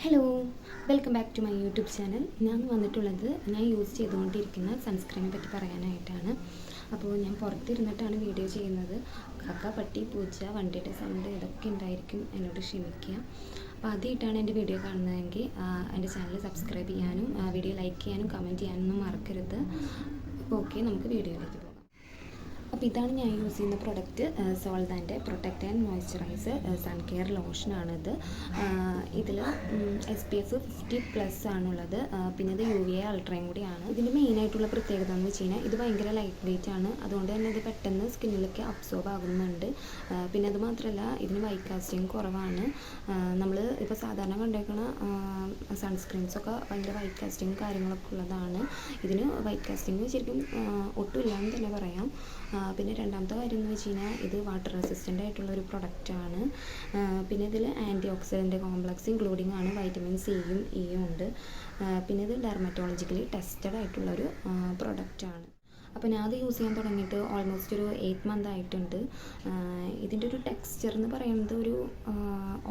Hello welcome back to my YouTube channel ഞാൻ വന്നിട്ടുള്ളത് ഞാൻ യൂസ് ചെയ്തുകൊണ്ടിരിക്കുന്ന സൺസ്ക്രീനെ പറ്റി പറയാനായിട്ടാണ്. അപ്പോൾ ഞാൻ പുറത്തിരുന്നിട്ടാണ് വീഡിയോ ചെയ്യുന്നത്. കാക്ക പട്ടി പൂച്ച വണ്ടിയുടെ സൗണ്ട് ഇതൊക്കെ ഉണ്ടായിരിക്കും എന്നോട് ക്ഷമിക്കുക. അപ്പോൾ ആദ്യമായിട്ടാണ് എന്റെ വീഡിയോ കാണുന്നതെങ്കിൽ എന്റെ ചാനൽ സബ്സ്ക്രൈബ് ചെയ്യാനും വീഡിയോ ലൈക്ക് ചെയ്യാനും കമന്റ് ചെയ്യാനൊന്നും മറക്കരുത്. ഓക്കെ നമുക്ക് വീഡിയോയിലേക്ക് ഇതാണ് ഞാൻ യൂസ് ചെയ്യുന്ന product സോൾദാന്റെ protect and moisturiser sun care ലോഷനാണിത് ഇതിൽ S P F fifty plus ആണുള്ളത്. പിന്നെ ഇത് യു എ അൾട്രയും കൂടിയാണ്. ഇതിന്റെ മെയിനായിട്ടുള്ള പ്രത്യേകത എന്ന് വെച്ച് കഴിഞ്ഞാൽ ഇത് ഭയങ്കര ലൈറ്റ് വെയിറ്റ് ആണ്. അതുകൊണ്ട് തന്നെ ഇത് പെട്ടെന്ന് സ്കിന്നിലൊക്കെ അബ്സോർബ് ആകുന്നുണ്ട്. പിന്നെ അത് മാത്രമല്ല ഇതിന് വൈറ്റ് കാസ്റ്റിംഗ് കുറവാണ്. നമ്മൾ ഇപ്പോൾ സാധാരണ കണ്ടേക്കുന്ന സൺസ്ക്രീൻസൊക്കെ ഭയങ്കര വൈറ്റ് കാസ്റ്റിംഗ് കാര്യങ്ങളൊക്കെ ഉള്ളതാണ്. ഇതിന് വൈറ്റ് കാസ്റ്റിങ് ശരിക്കും ഒട്ടുമില്ല എന്ന് തന്നെ പറയാം. പിന്നെ രണ്ടാമത്തെ കാര്യം എന്ന് വെച്ച് കഴിഞ്ഞാൽ ഇത് വാട്ടർ റെസിസ്റ്റന്റ് ആയിട്ടുള്ള ഒരു പ്രൊഡക്റ്റാണ് പിന്നെ ഇതിൽ ആന്റി ഓക്സിഡന്റ് കോംപ്ലക്സ് ഇൻക്ലൂഡിങ് ആണ് വൈറ്റമിൻ സിയും ഇയും ഉണ്ട്. പിന്നെ ഇത് ഡെർമറ്റോളജിക്കലി ടെസ്റ്റഡ് ആയിട്ടുള്ളൊരു പ്രൊഡക്റ്റാണ് അപ്പോൾ ഞാൻ അത് യൂസ് ചെയ്യാൻ തുടങ്ങിയിട്ട് ഓൾമോസ്റ്റ് ഒരു എയ്റ്റ് മന്ത് ആയിട്ടുണ്ട്. ഇതിന്റെ ഒരു ടെക്സ്ചർ എന്ന് പറയുന്നത് ഒരു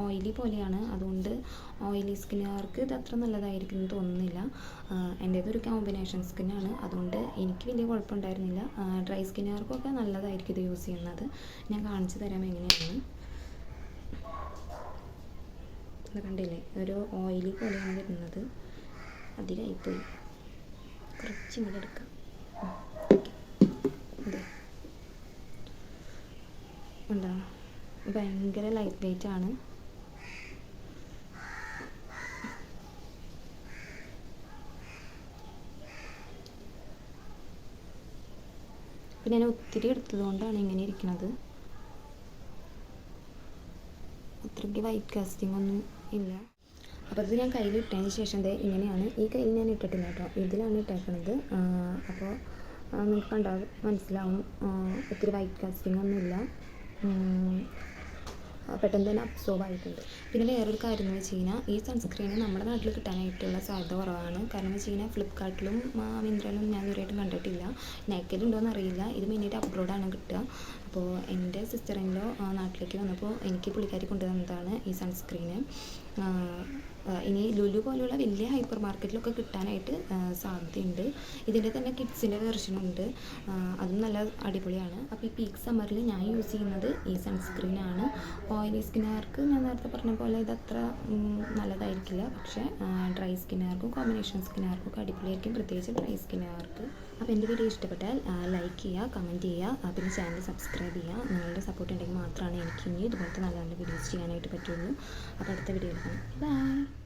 ഓയിലി പോലെയാണ്. അതുകൊണ്ട് ഓയിലി സ്കിന്നുകാർക്ക് ഇത് അത്ര നല്ലതായിരിക്കും എന്ന് തോന്നുന്നില്ല. എന്റെ ഒരു കോമ്പിനേഷൻ സ്കിന്നാണ് അതുകൊണ്ട് എനിക്ക് വലിയ കുഴപ്പമുണ്ടായിരുന്നില്ല. ഡ്രൈ സ്കിന്നുകാർക്കൊക്കെ നല്ലതായിരിക്കും ഇത് യൂസ് ചെയ്യുന്നത്. ഞാൻ കാണിച്ചു തരാം എങ്ങനെയാണ്. കണ്ടില്ലേ? ഒരു ഓയിലി പോലെയാണ് വരുന്നത്. അധികമായിപ്പോയി കുറച്ചും കൂടെ എടുക്കാം ഇത് ഉണ്ടോ ഭയങ്കര ലൈറ്റ് വെയിറ്റ് ആണ്. പിന്നെ ഞാൻ ഒത്തിരി എടുത്തതുകൊണ്ടാണ് ഇങ്ങനെ ഇരിക്കുന്നത് അത്രയ്ക്ക് വൈറ്റ് കാസ്റ്റിംഗ് ഒന്നും ഇല്ല. അപ്പോൾ ഇത് ഞാൻ കയ്യിൽ ഇട്ടതിന് ശേഷം ദേ ഇങ്ങനെയാണ്. ഈ കയ്യിൽ ഞാൻ ഇട്ടിട്ടില്ല കേട്ടോ. ഇതിലാണ് ഇട്ടേക്കുന്നത് അപ്പോൾ നിങ്ങൾക്ക് കണ്ടാൽ മനസ്സിലാവും. ഒത്തിരി വൈറ്റ് കാസ്റ്റിംഗ് ഒന്നുമില്ല പെട്ടെന്ന് തന്നെ അബ്സോർബ് ആയിട്ടുണ്ട്. പിന്നെ വേറൊരു കാര്യം എന്ന് വെച്ച് കഴിഞ്ഞാൽ ഈ സൺസ്ക്രീൻ നമ്മുടെ നാട്ടിൽ കിട്ടാനായിട്ടുള്ള സാധ്യത കുറവാണ്. കാരണം എന്ന് വെച്ച് കഴിഞ്ഞാൽ ഫ്ലിപ്കാർട്ടിലും മിന്ത്രയിലും ഞാൻ ഇതുവരെയായിട്ടും കണ്ടിട്ടില്ല. നെക്കലുണ്ടോയെന്ന് അറിയില്ല. ഇത് മെയിനായിട്ട് അബ്രോഡാണ് കിട്ടുക. അപ്പോൾ എന്റെ സിസ്റ്ററിന്റെ നാട്ടിലേക്ക് വന്നപ്പോൾ എനിക്ക് പുള്ളിക്കാരി കൊണ്ടുവന്നതാണ് ഈ സൺസ്ക്രീന് ഇനി ലുലു പോലെയുള്ള വലിയ ഹൈപ്പർ മാർക്കറ്റിലൊക്കെ കിട്ടാനായിട്ട് സാധ്യതയുണ്ട്. ഇതിന്റെ തന്നെ കിഡ്സിന്റെ വെർഷനുണ്ട് അതും നല്ല അടിപൊളിയാണ്. അപ്പോൾ ഈ പീക്ക് സമ്മറിൽ ഞാൻ യൂസ് ചെയ്യുന്നത് ഈ സൺസ്ക്രീനാണ് ഓയിലി സ്കിന്നുകാർക്ക് ഞാൻ നേരത്തെ പറഞ്ഞ പോലെ ഇത് അത്ര നല്ലതായിരിക്കില്ല. പക്ഷേ ഡ്രൈ സ്കിന്നുകാർക്കും കോമ്പിനേഷൻ സ്കിന്നുകാർക്കും ഒക്കെ അടിപൊളിയായിരിക്കും. പ്രത്യേകിച്ച് ഡ്രൈ സ്കിന്നുകാർക്ക് അപ്പോൾ എന്റെ വീഡിയോ ഇഷ്ടപ്പെട്ടാൽ ലൈക്ക് ചെയ്യുക കമന്റ് ചെയ്യുക. പിന്നെ ചാനൽ സബ്സ്ക്രൈബ് ചെയ്യുക. നിങ്ങളുടെ സപ്പോർട്ട് ഉണ്ടെങ്കിൽ മാത്രമാണ് എനിക്ക് ഇനി ഇതുപോലത്തെ നല്ല നല്ല വീഡിയോസ് ചെയ്യാനായിട്ട് പറ്റുള്ളൂ. അപ്പോൾ അടുത്ത വീഡിയോയിൽ കാണാം. ബൈ